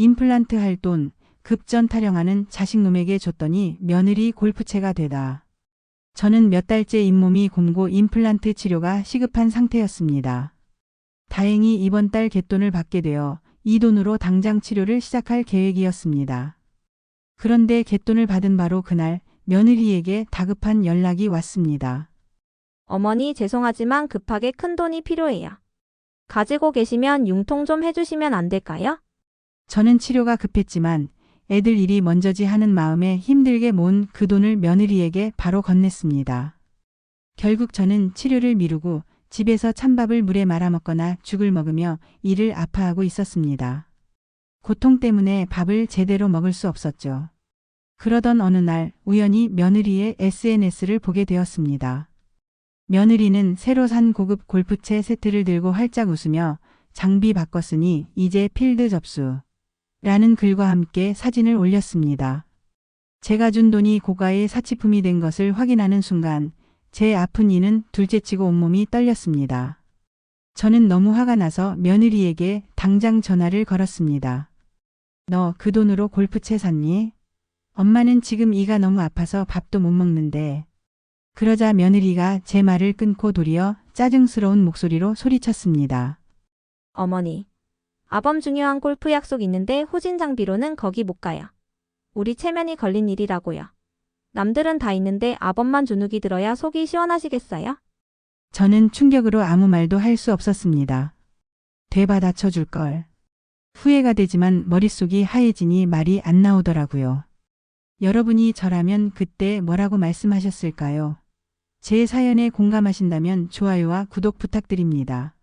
임플란트 할 돈 급전 타령하는 자식놈에게 줬더니 며느리 골프채가 되다. 저는 몇 달째 잇몸이 굼고 임플란트 치료가 시급한 상태였습니다. 다행히 이번 달 갯돈을 받게 되어 이 돈으로 당장 치료를 시작할 계획이었습니다. 그런데 갯돈을 받은 바로 그날 며느리에게 다급한 연락이 왔습니다. 어머니 죄송하지만 급하게 큰 돈이 필요해요. 가지고 계시면 융통 좀 해주시면 안 될까요? 저는 치료가 급했지만 애들 일이 먼저지 하는 마음에 힘들게 모은 그 돈을 며느리에게 바로 건넸습니다. 결국 저는 치료를 미루고 집에서 찬밥을 물에 말아 먹거나 죽을 먹으며 이를 아파하고 있었습니다. 고통 때문에 밥을 제대로 먹을 수 없었죠. 그러던 어느 날 우연히 며느리의 SNS를 보게 되었습니다. 며느리는 새로 산 고급 골프채 세트를 들고 활짝 웃으며 장비 바꿨으니 이제 필드 접수. 라는 글과 함께 사진을 올렸습니다. 제가 준 돈이 고가의 사치품이 된 것을 확인하는 순간 제 아픈 이는 둘째치고 온몸이 떨렸습니다. 저는 너무 화가 나서 며느리에게 당장 전화를 걸었습니다. 너 그 돈으로 골프채 샀니? 엄마는 지금 이가 너무 아파서 밥도 못 먹는데. 그러자 며느리가 제 말을 끊고 도리어 짜증스러운 목소리로 소리쳤습니다. 어머니. 아범 중요한 골프 약속 있는데 후진 장비로는 거기 못 가요. 우리 체면이 걸린 일이라고요. 남들은 다 있는데 아범만 주눅이 들어야 속이 시원하시겠어요? 저는 충격으로 아무 말도 할 수 없었습니다. 되받아 쳐 줄 걸. 후회가 되지만 머릿속이 하얘지니 말이 안 나오더라고요. 여러분이 저라면 그때 뭐라고 말씀하셨을까요? 제 사연에 공감하신다면 좋아요와 구독 부탁드립니다.